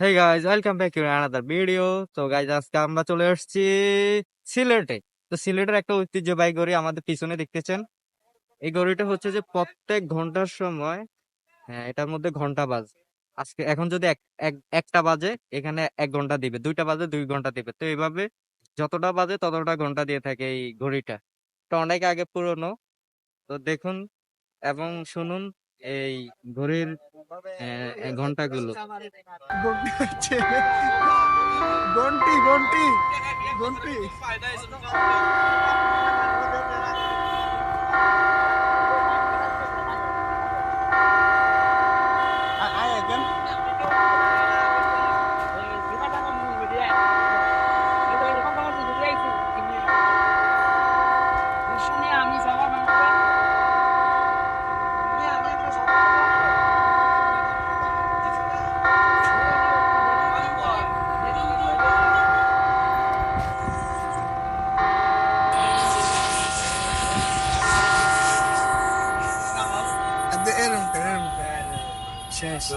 Hey guys welcome back to another video তো guys আজকে আমরা চলে আসছি সিলেটে। তো সিলেটের একটা ঐতিহ্যবাহী গড়ি আমাদের পিছনে দেখতেছেন। এই গড়িটা হচ্ছে যে প্রত্যেক ঘণ্টার সময় হ্যাঁ এটার মধ্যে ঘণ্টা বাজে। আজকে, এখন যদি এক, এক- একটা বাজে, এখানে এক ঘণ্টা দিবে। দুইটা বাজে, দুই ঘণ্টা দিবে। তো এইভাবে যতটা বাজে, ততটা ঘণ্টা দিয়ে থাকে এই ঘড়িটা তো অনেক আগে পুরনো। তো দেখুন এবং শুনুন। এই ঘড়ির ঘন্টাগুলো ঘন্টি ঘন্টি ঘন্টি। Anong term? Chess.